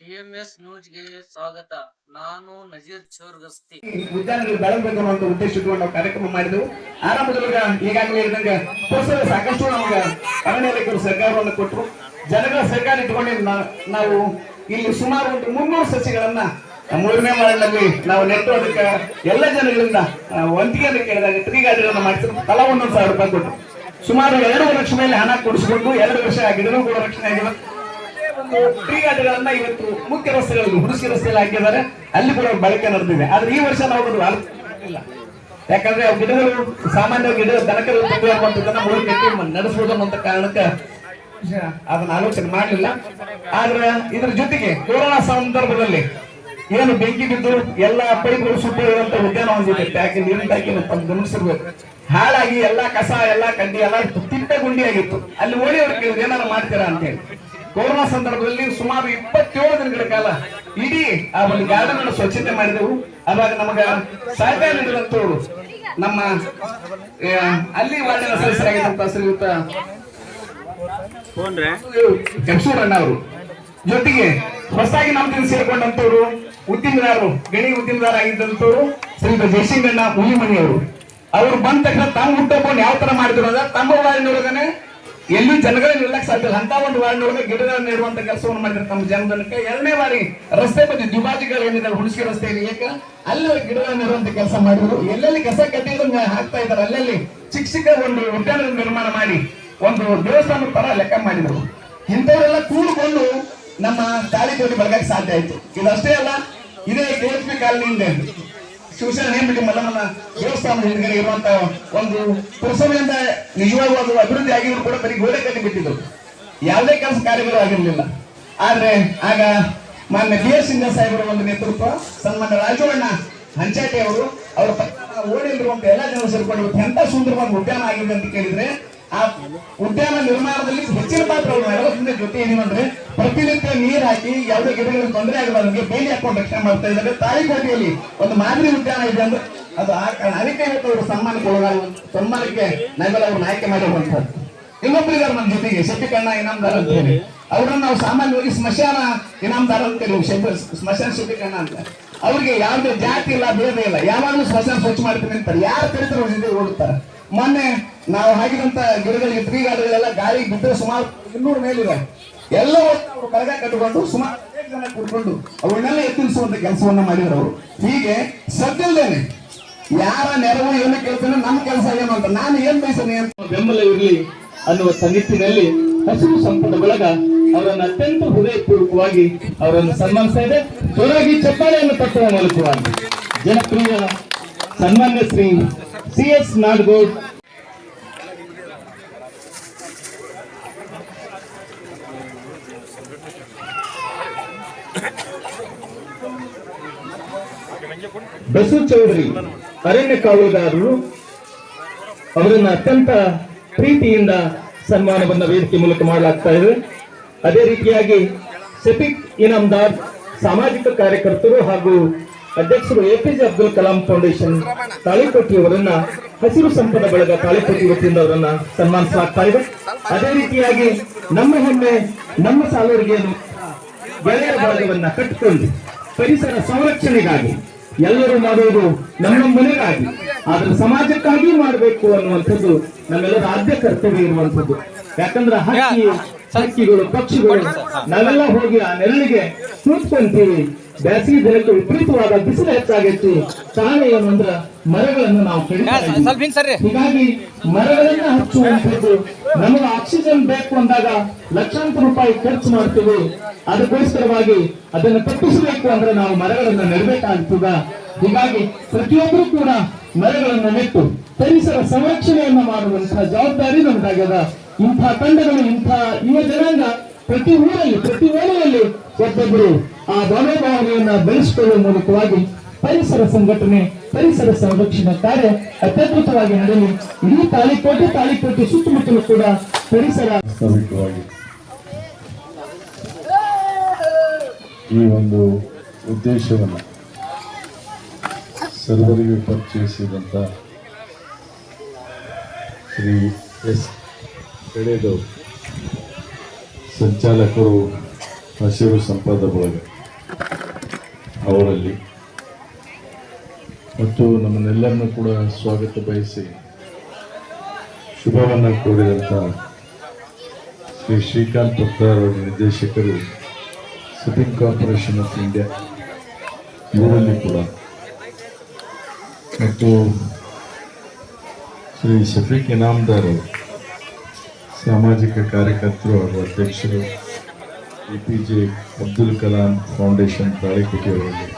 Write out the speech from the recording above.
TMS ನ್ಯೂಸ್ಗೆ ಸ್ವಾಗತ. ನಾನು ನಜೀರ್ ಚೋರ್ಗಸ್ತಿ. ಉದ್ಯಾನಗಳು ಬೆಳಗಬೇಕು ಅನ್ನೋ ಉದ್ದೇಶ ಇಟ್ಕೊಂಡು ನಾವು ಕಾರ್ಯಕ್ರಮ ಮಾಡಿದೆವು ಆರಂಭದೊಳಗ ಈಗಾಗಲೇ ಇದ್ದಂಗೆ ಪುರಸಭೆ ಸಾಕಷ್ಟು ನಮಗೆ ಅರಣ್ಯ ಸರ್ಕಾರವನ್ನು ಕೊಟ್ಟರು. ಜನಗಳ ಸರ್ಕಾರ ಇಟ್ಕೊಂಡು ನಾವು ಇಲ್ಲಿ ಸುಮಾರು ಒಂದು ಮುನ್ನೂರು ಸಸಿಗಳನ್ನ ಮೂರನೇ ವಾರ್ಡ್ನಲ್ಲಿ ನಾವು ನೆಟ್ಟು ಅದಕ್ಕೆ ಎಲ್ಲ ಜನಗಳಿಂದ ಒಂದಿಗೆಯನ್ನು ಕೇಳಿದಾಗ ಟ್ರೀ ಗಾರ್ಡನ್ ಮಾಡಿಸಿದ್ರು ತಲಾ ಒಂದೊಂದು ಸಾವಿರ ರೂಪಾಯಿ ಕೊಟ್ಟರು. ಸುಮಾರು ಎರಡು ಲಕ್ಷ ಮೇಲೆ ಹಣ ಕೊಡಿಸಿಕೊಂಡು ಎರಡು ವರ್ಷ ಆಗಿದ್ರು ಕೂಡ ರಕ್ಷಣೆ ಆಗಿದೆ ಒಂದು ಕ್ರೀಡಾಟಗಳನ್ನ ಇವತ್ತು ಮುಖ್ಯ ರಸ್ತೆಗಳಲ್ಲಿ ಹುಡುಗಿ ರಸ್ತೆಯಲ್ಲಿ ಹಾಕಿದ್ದಾರೆ. ಅಲ್ಲಿ ಕೂಡ ಬಳಕೆ ನಡೆದಿದೆ. ಆದ್ರೆ ಈ ವರ್ಷ ನಾವು ಒಂದು ಇಲ್ಲ. ಯಾಕಂದ್ರೆ ಗಿಡಗಳು ಸಾಮಾನ್ಯ ಗಿಡ ದನಕರು ತೆಗೆಯುವಂತದನ್ನ ಮೂರು ಕಟ್ಟಿ ನಡೆಸಬಹುದು ಕಾರಣಕ್ಕೆ ಅದನ್ನ ಆಲೋಚನೆ ಮಾಡಲಿಲ್ಲ. ಆದ್ರೆ ಇದ್ರ ಜೊತೆಗೆ ಕೊರೋನಾ ಸಂದರ್ಭದಲ್ಲಿ ಏನು ಬೆಂಕಿ ಬಿದ್ದು ಎಲ್ಲ ಪೈಪ್ಗಳು ಸುಟ್ಟು ಇರುವಂತ ಉದ್ಯಾನವನ ಜೊತೆ ಟ್ಯಾಕಿ ನೀರಿನ ಟ್ಯಾಕಿ ಗಮನಿಸಿರ್ಬೇಕು ಹಾಳಾಗಿ ಎಲ್ಲಾ ಕಸ, ಎಲ್ಲಾ ಕಡ್ಡಿ, ಎಲ್ಲ ತಿಂಟೆ ಗುಂಡಿ ಆಗಿತ್ತು ಅಲ್ಲಿ ಓಡಿ ಅವ್ರು ಕೇಳಿದ್ರು ಏನಾರ ಮಾಡ್ತೀರಾ ಅಂತ ಹೇಳಿ ಕೊರೋನಾ ಸಂದರ್ಭದಲ್ಲಿ ಸುಮಾರು ಇಪ್ಪತ್ತೇಳು ದಿನಗಳ ಕಾಲ ಇಡೀ ಆ ಒಂದು ಗಾರ್ಡನ್ ಅನ್ನು ಸ್ವಚ್ಛತೆ ಮಾಡಿದೆವು. ಅವಾಗ ನಮಗ ಸಹಕಾರ ನೀಡಿದಂತವರು ನಮ್ಮ ಅಲ್ಲಿ ವಾರ್ಡಿನ ಸದಸ್ಯರಾಗಿದ್ದಂತ ಶ್ರೀಯುತ ಕೆಂಸೂರಣ್ಣ ಅವರು. ಜೊತೆಗೆ ಹೊಸದಾಗಿ ನಮ್ಮ ದಿನ ಸೇರ್ಕೊಂಡಂತವ್ರು ಉದ್ದಿಮೆದಾರರು ಗಣಿ ಉದ್ದಿಮೆದಾರ ಆಗಿದ್ದಂತವ್ರು ಶ್ರೀಯುತ ಜಯಸಿಂಗಣ್ಣ ಹುಲಿಮಣಿ ಅವರು. ಅವರು ಬಂದ ತಕ್ಷಣ ತಮ್ಮ ಹುಟ್ಟೊಬ್ಬವನ್ನು ಯಾವ ತರ ಮಾಡಿದ್ರು ಅಂದ್ರೆ ತಮ್ಮ ವಾರ್ಡಿನೊಳಗನೆ ಎಲ್ಲಿ ಜನಗಳನ್ನ ನಿಲ್ಲಕ್ ಸಾಧ್ಯ ಅಂತ ಒಂದು ವಾರ್ಡಿನೊಳಗೆ ಗಿಡಗಳನ್ನ ನೆಡುವಂತ ಕೆಲಸವನ್ನು ಮಾಡಿದ್ರು ತಮ್ಮ ಜನದನಕ್ಕೆ ಎರಡನೇ ಬಾರಿ ರಸ್ತೆ ಬದಿ ಏನಿದೆ ಹುಣಸಿಗೆ ರಸ್ತೆಯಲ್ಲಿ ಏಕ, ಅಲ್ಲಿ ಗಿಡಗಳನ್ನು ನೆಡುವಂತ ಕೆಲಸ ಮಾಡಿದ್ರು. ಎಲ್ಲೆಲ್ಲಿ ಕಸ ಕಟ್ಟಿದಂಗ ಹಾಕ್ತಾ ಇದ್ದಾರೆ, ಅಲ್ಲಲ್ಲಿ ಚಿಕ್ಕ ಚಿಕ್ಕ ಒಂದು ಉದ್ಯಾನ ನಿರ್ಮಾಣ ಮಾಡಿ ಒಂದು ದೇವಸ್ಥಾನ ತರ ಲೆಕ್ಕ ಮಾಡಿದ್ರು. ಇಂಥವರೆಲ್ಲ ಕೂಡಿಕೊಂಡು ನಮ್ಮ ತಾಳಿಕೋಟಿ ಬೆಳಗಕ್ಕೆ ಸಾಧ್ಯ ಆಯ್ತು. ಇದಷ್ಟೇ ಅಲ್ಲ, ಇದೇ ಕೆಎಸ್ಪಿ ಕಾಲನಿಯಿಂದ ಶಿವಸೇನೆ ನೇಮಕ ಮಲ್ಲಮ್ಮನ ದೇವಸ್ಥಾನ ಹಿಂದ್ಗಡೆ ಇರುವಂತ ಒಂದು ಪುರಸಭೆಯಿಂದ ನಿಜವಾಗೂ ಅದು ಅಭಿವೃದ್ಧಿ ಆಗಿದ್ರು ಕೂಡ ಬರೀ ಗೋಡೆ ಕಟ್ಟಿ ಬಿಟ್ಟಿದ್ರು. ಯಾವುದೇ ಕೆಲಸ ಕಾರ್ಯಗಳು ಆಗಿರಲಿಲ್ಲ. ಆದ್ರೆ ಆಗ ಮಾನ್ಯ ಬಿ ಎಸ್ ಸಿಂಗ ಸಾಹೇಬರ ಒಂದು ನೇತೃತ್ವ, ಸನ್ಮಾನ್ಯ ರಾಜವಣ್ಣ ಹಂಚಾಟಿ ಅವರು, ಅವರ ಓಡಿರುವಂತ ಎಲ್ಲ ಜನರು ಸೇರಿಕೊಂಡು ಎಂತ ಸುಂದರವಾದ ಉದ್ಯಾನ ಆಗಿದೆ ಅಂತ ಕೇಳಿದ್ರೆ, ಆ ಉದ್ಯಾನ ನಿರ್ಮಾಣದಲ್ಲಿ ಹೆಚ್ಚಿನ ಪಾತ್ರ ಜೊತೆ ಪ್ರತಿನಿತ್ಯ ನೀರ್ ಹಾಕಿ, ಯಾವುದೇ ಗಿಡಗಳಿಗೆ ತೊಂದರೆ ಆಗಬಾರ್ದಂಗೆ ಬೇಲಿ ಹಾಕೊಂಡು ರಕ್ಷಣೆ ಮಾಡ್ತಾ ಇದ್ದಾರೆ. ತಾಳಿಕೋಟೆಯಲ್ಲಿ ಒಂದು ಮಾದರಿ ಉದ್ಯಾನ ಇದೆ ಅಂದ್ರೆ ಅದು ಆ ಕಾರಣ. ಅದಕ್ಕೆ ಅವರು ಸನ್ಮಾನಕ್ಕೆ ಒಳಗಾಗುವ ಸನ್ಮಾನಕ್ಕೆ ನಾವೆಲ್ಲ ಅವ್ರನ್ನ ಆಯ್ಕೆ ಮಾಡಿರುವಂತದ್ದು ಇನ್ನೊಬ್ರು ಇದಾರೆ ನಮ್ಮ ಜೊತೆಗೆ ಶೆಟ್ಟಿಕಣ್ಣ ಇನಾಮದಾರ ಅಂತ ಹೇಳಿ. ಅವ್ರನ್ನ ನಾವು ಸಾಮಾನ್ಯವಾಗಿ ಸ್ಮಶಾನ ಇನಾಮದಾರ ಅಂತ ಕರೀವಿ. ಸ್ಮಶಾನ ಶೆಟ್ಟಿಕಣ್ಣ ಅಂತ. ಅವ್ರಿಗೆ ಯಾವುದೇ ಜಾತಿ ಇಲ್ಲ, ಭೇದ ಇಲ್ಲ. ಯಾವಾಗಲೂ ಸ್ಮಶಾನ ಸ್ವಚ್ಛ ಮಾಡ್ತೀನಿ ಅಂತಾರೆ. ಯಾರು ಕರೀತಾರೆ ಜೊತೆ ಓಡುತ್ತಾರೆ. ಮೊನ್ನೆ ನಾವು ಹಾಕಿದಂತ ಗಿಡಗಳಿಗೆ ಟ್ರೀ ಗಾರ್ಡನ್ಗಳೆಲ್ಲ ಗಾಳಿ ಬಿದ್ದರೆ ಸುಮಾರು ಇನ್ನೂರು ಮೇಲಿದೆ ಎಲ್ಲ ಅವರು ಕಳಗ ಕಟ್ಟಿಕೊಂಡು ಸುಮಾರು ಜನ ಕೂತ್ಕೊಂಡು ಅವನ್ನೆಲ್ಲ ಎತ್ತಿಸುವಂತ ಕೆಲಸವನ್ನ ಮಾಡಿದ್ರು ಅವರು. ಹೀಗೆ ಸದ್ದಿಲ್ದೇನೆ ಯಾರ ನೆರವು ಏನು ಕೇಳ್ತಾನೆ ನಮ್ಮ ಕೆಲಸ ಏನು ಅಂತ ನಾನು ಏನ್ ಬಯಸ್ತೇನೆ ಅಂತ ಬೆಂಬಲ ಇರಲಿ ಅನ್ನುವ ನಿಟ್ಟಿನಲ್ಲಿ ಹಸಿರು ಸಂಪುಟ ಬಳಗ ಅವರನ್ನು ಅತ್ಯಂತ ಹೃದಯಪೂರ್ವಕವಾಗಿ ಅವರನ್ನು ಸನ್ಮಾನಿಸ್ತಾ ಇದೆ. ಜೋರಾಗಿ ಚಪ್ಪಾಳೆಯನ್ನು ತಟ್ಟುವ ಮೂಲಕವಾಗಿ ಜನಪ್ರಿಯ ಸನ್ಮಾನ್ಯ ಶ್ರೀ ಸಿ ಎಸ್ ನಾಡಗೌಡ್ ಬಸು ಚೌಧರಿ ಅರಣ್ಯ ಕಾವಲುಗಾರರು ಅವರನ್ನ ಅತ್ಯಂತ ಪ್ರೀತಿಯಿಂದ ಸನ್ಮಾನವನ್ನ ವೇದಿಕೆ ಮೂಲಕ ಮಾಡಲಾಗ್ತಾ ಇದೆ. ಅದೇ ರೀತಿಯಾಗಿ ಸೆಪಿಕ್ ಇನಾಮ್ದಾರ್ ಸಾಮಾಜಿಕ ಕಾರ್ಯಕರ್ತರು ಹಾಗೂ ಅಧ್ಯಕ್ಷರು ಎಪಿಜೆ ಅಬ್ದುಲ್ ಕಲಾಂ ಫೌಂಡೇಶನ್ ತಾಳಿಕೋಟಿಯವರನ್ನ ಹಸಿರು ಸಂಪದ ಬಳಗ ತಾಳಿಕೋಟಿ ವತಿಯಿಂದ ಅವರನ್ನ ಸನ್ಮಾನಿಸಲಾಗ್ತಾ ಇದೆ. ಅದೇ ರೀತಿಯಾಗಿ ನಮ್ಮ ಹೆಮ್ಮೆ, ನಮ್ಮ ಸಾಲರಿಗೆ ಗೆಳೆಯರ ಬಳಗವನ್ನ ಕಟ್ಟಿಕೊಂಡು ಪರಿಸರ ಸಂರಕ್ಷಣೆಗಾಗಿ ಎಲ್ಲರೂ ಮಾಡುವುದು ನಮ್ಮ ಮನೆಗಾಗಿ. ಆದ್ರೆ ಸಮಾಜಕ್ಕಾಗಿ ಮಾಡಬೇಕು ಅನ್ನುವಂಥದ್ದು ನಮ್ಮೆಲ್ಲರ ಆದ್ಯ ಕರ್ತವ್ಯ ಇರುವಂಥದ್ದು. ಯಾಕಂದ್ರೆ ಹಕ್ಕಿ ಹಕ್ಕಿಗಳು ಪಕ್ಷಿಗಳು ನಾವೆಲ್ಲ ಹೋಗಿ ಆ ನೆರಳಿಗೆ ಕೂತ್ಕೊಂತೀವಿ. ಬೇಸಿಗೆ ದಿನಕ್ಕೆ ವಿಪರೀತವಾದ ಬಿಸಿಲು ಹೆಚ್ಚಾಗೈತಿ. ಕಾರಣ ಏನಂದ್ರ ಮರಗಳನ್ನು ನಾವು ಕೇಳಿ. ಹೀಗಾಗಿ ಮರಗಳನ್ನ ಹಚ್ಚುವಂಥದ್ದು ನಮಗೆ ಆಕ್ಸಿಜನ್ ಬೇಕು ಅಂದಾಗ ಲಕ್ಷಾಂತರ ರೂಪಾಯಿ ಖರ್ಚು ಮಾಡ್ತೀವಿ. ಅದಕ್ಕೋಸ್ಕರವಾಗಿ ಅದನ್ನು ತಪ್ಪಿಸಬೇಕು ಅಂದ್ರೆ ನಾವು ಮರಗಳನ್ನು ನೆಡಬೇಕಾಗ್ತದ ಹೀಗಾಗಿ ಪ್ರತಿಯೊಬ್ಬರು ಕೂಡ ಮರಗಳನ್ನು ನೆಟ್ಟು ಪರಿಸರ ಸಂರಕ್ಷಣೆಯನ್ನು ಮಾಡುವಂತಹ ಜವಾಬ್ದಾರಿ ನಮ್ದಾಗ್ಯದ. ಇಂಥ ತಂಡಗಳು, ಇಂಥ ಯುವ ಜನಾಂಗ ಪ್ರತಿ ಊರಲ್ಲಿ, ಪ್ರತಿ ಓಣಿಯಲ್ಲಿ ಒಬ್ಬೊಬ್ಬರು ಆ ಮನೋಭಾವನೆಯನ್ನ ಬೆಳೆಸಿಕೊಳ್ಳುವ ಮೂಲಕವಾಗಿ ಪರಿಸರ ಸಂಘಟನೆ, ಪರಿಸರ ಸಂರಕ್ಷಣಾ ಕಾರ್ಯ ಅತ್ಯದ್ಭುತವಾಗಿ ನಡೆಯಲಿ. ಇಡೀ ತಾಳಿಕೋಟೆ ತಾಳಿಕೋಟೆ ಸುತ್ತಮುತ್ತಲೂ ಕೂಡ ಪರಿಸರ ಈ ಒಂದು ಉದ್ದೇಶವನ್ನು ಸರ್ವರಿಗೂ ಪರಿಚಯಿಸಿದಂಥ ಶ್ರೀ ಎಸ್. ಬೆಳೆದವರು ಸಂಚಾಲಕರು, ಹಸಿರು ಸಂಪದ ಬಳಗ ಅವರಲ್ಲಿ ಮತ್ತು ನಮ್ಮನ್ನೆಲ್ಲರನ್ನೂ ಕೂಡ ಸ್ವಾಗತ ಬಯಸಿ ಶುಭವನ್ನು ಕೋರಿದಂಥ ಶ್ರೀ ಶ್ರೀಕಾಂತ್ ಪತ್ತಾರ್ ನಿರ್ದೇಶಕರು ಸಿಟಿಂಗ್ ಕಾರ್ಪೊರೇಷನ್ ಆಫ್ ಇಂಡಿಯಾ ಇವರಲ್ಲಿ ಕೂಡ. ಮತ್ತು ಶ್ರೀ ಶಫೀಕ್ ಇನಾಮ್ದಾರ್ ಸಾಮಾಜಿಕ ಕಾರ್ಯಕರ್ತರು ಹಾಗೂ ಅಧ್ಯಕ್ಷರು, A P J Abdul Kalam foundation Talikote ಅವರಲ್ಲಿ